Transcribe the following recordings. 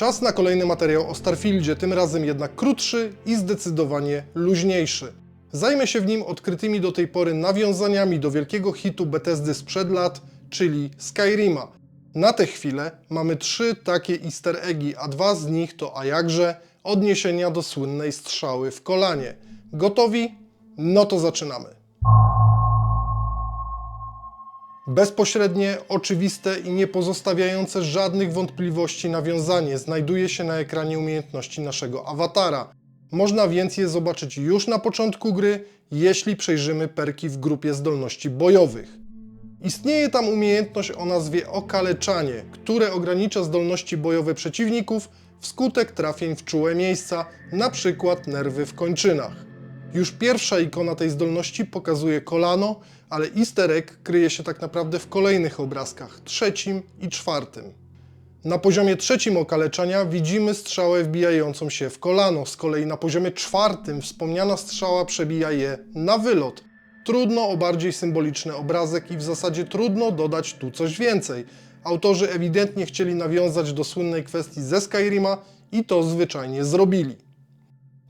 Czas na kolejny materiał o Starfieldzie, tym razem jednak krótszy i zdecydowanie luźniejszy. Zajmę się w nim odkrytymi do tej pory nawiązaniami do wielkiego hitu Bethesdy sprzed lat, czyli Skyrima. Na tę chwilę mamy trzy takie easter eggi, a dwa z nich to a jakże odniesienia do słynnej strzały w kolanie. Gotowi? No to zaczynamy. Bezpośrednie, oczywiste i nie pozostawiające żadnych wątpliwości nawiązanie znajduje się na ekranie umiejętności naszego awatara. Można więc je zobaczyć już na początku gry, jeśli przejrzymy perki w grupie zdolności bojowych. Istnieje tam umiejętność o nazwie okaleczanie, które ogranicza zdolności bojowe przeciwników wskutek trafień w czułe miejsca, przykład nerwy w kończynach. Już pierwsza ikona tej zdolności pokazuje kolano, ale easter egg kryje się tak naprawdę w kolejnych obrazkach, trzecim i czwartym. Na poziomie trzecim okaleczania widzimy strzałę wbijającą się w kolano, z kolei na poziomie czwartym wspomniana strzała przebija je na wylot. Trudno o bardziej symboliczny obrazek i w zasadzie trudno dodać tu coś więcej. Autorzy ewidentnie chcieli nawiązać do słynnej kwestii ze Skyrima i to zwyczajnie zrobili.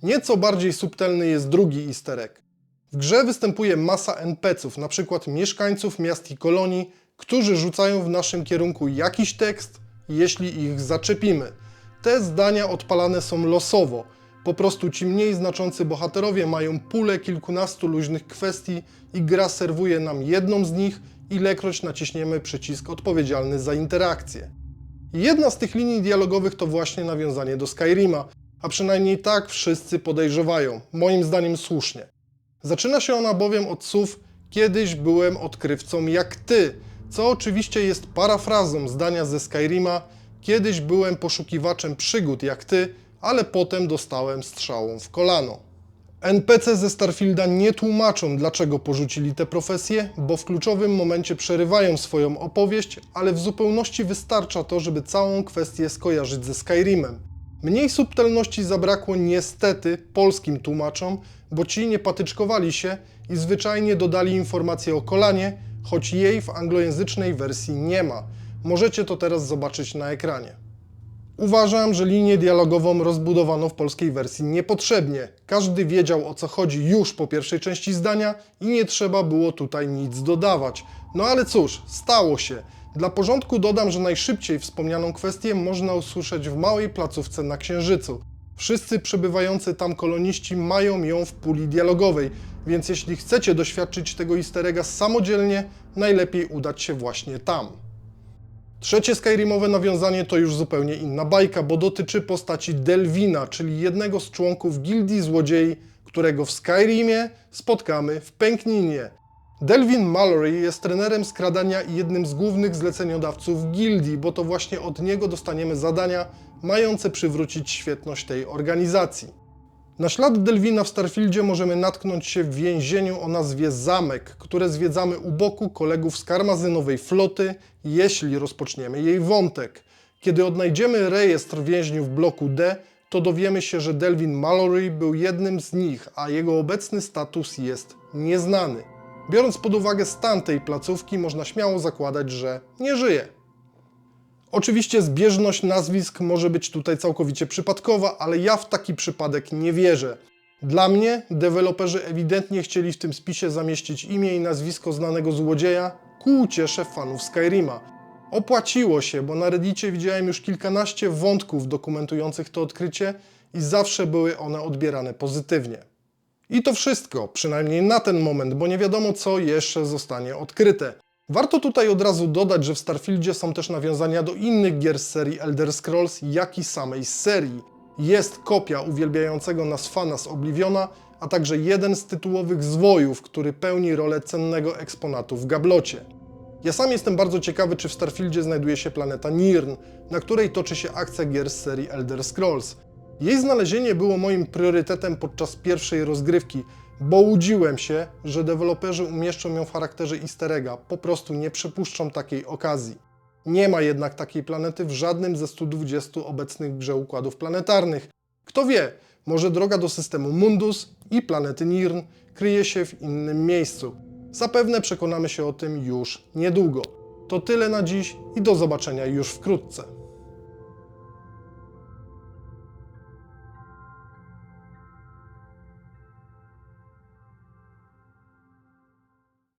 Nieco bardziej subtelny jest drugi easter egg. W grze występuje masa NPC-ów, np. mieszkańców miast i kolonii, którzy rzucają w naszym kierunku jakiś tekst, jeśli ich zaczepimy. Te zdania odpalane są losowo. Po prostu ci mniej znaczący bohaterowie mają pulę kilkunastu luźnych kwestii i gra serwuje nam jedną z nich, ilekroć naciśniemy przycisk odpowiedzialny za interakcję. Jedna z tych linii dialogowych to właśnie nawiązanie do Skyrima, a przynajmniej tak wszyscy podejrzewają, moim zdaniem słusznie. Zaczyna się ona bowiem od słów Kiedyś byłem odkrywcą jak ty, co oczywiście jest parafrazą zdania ze Skyrima Kiedyś byłem poszukiwaczem przygód jak ty, ale potem dostałem strzałą w kolano. NPC ze Starfielda nie tłumaczą, dlaczego porzucili tę profesję, bo w kluczowym momencie przerywają swoją opowieść, ale w zupełności wystarcza to, żeby całą kwestię skojarzyć ze Skyrimem. Mniej subtelności zabrakło niestety polskim tłumaczom, bo ci nie patyczkowali się i zwyczajnie dodali informację o kolanie, choć jej w anglojęzycznej wersji nie ma. Możecie to teraz zobaczyć na ekranie. Uważam, że linię dialogową rozbudowano w polskiej wersji niepotrzebnie. Każdy wiedział o co chodzi już po pierwszej części zdania i nie trzeba było tutaj nic dodawać. No ale cóż, stało się. Dla porządku dodam, że najszybciej wspomnianą kwestię można usłyszeć w małej placówce na Księżycu. Wszyscy przebywający tam koloniści mają ją w puli dialogowej, więc jeśli chcecie doświadczyć tego easter samodzielnie, najlepiej udać się właśnie tam. Trzecie Skyrimowe nawiązanie to już zupełnie inna bajka, bo dotyczy postaci Delvina, czyli jednego z członków Gildii Złodziei, którego w Skyrimie spotkamy w Pękninie. Delvin Mallory jest trenerem skradania i jednym z głównych zleceniodawców gildii, bo to właśnie od niego dostaniemy zadania mające przywrócić świetność tej organizacji. Na ślad Delwina w Starfieldzie możemy natknąć się w więzieniu o nazwie Zamek, które zwiedzamy u boku kolegów z karmazynowej floty, jeśli rozpoczniemy jej wątek. Kiedy odnajdziemy rejestr więźniów bloku D, to dowiemy się, że Delvin Mallory był jednym z nich, a jego obecny status jest nieznany. Biorąc pod uwagę stan tej placówki, można śmiało zakładać, że nie żyje. Oczywiście zbieżność nazwisk może być tutaj całkowicie przypadkowa, ale ja w taki przypadek nie wierzę. Dla mnie deweloperzy ewidentnie chcieli w tym spisie zamieścić imię i nazwisko znanego złodzieja ku uciesze fanów Skyrima. Opłaciło się, bo na Reddicie widziałem już kilkanaście wątków dokumentujących to odkrycie i zawsze były one odbierane pozytywnie. I to wszystko, przynajmniej na ten moment, bo nie wiadomo co jeszcze zostanie odkryte. Warto tutaj od razu dodać, że w Starfieldzie są też nawiązania do innych gier z serii Elder Scrolls, jak i samej serii. Jest kopia uwielbiającego nas fana z Obliviona, a także jeden z tytułowych zwojów, który pełni rolę cennego eksponatu w gablocie. Ja sam jestem bardzo ciekawy, czy w Starfieldzie znajduje się planeta Nirn, na której toczy się akcja gier z serii Elder Scrolls. Jej znalezienie było moim priorytetem podczas pierwszej rozgrywki, bo łudziłem się, że deweloperzy umieszczą ją w charakterze easter egga, po prostu nie przypuszczą takiej okazji. Nie ma jednak takiej planety w żadnym ze 120 obecnych grze układów planetarnych. Kto wie, może droga do systemu Mundus i planety Nirn kryje się w innym miejscu. Zapewne przekonamy się o tym już niedługo. To tyle na dziś i do zobaczenia już wkrótce.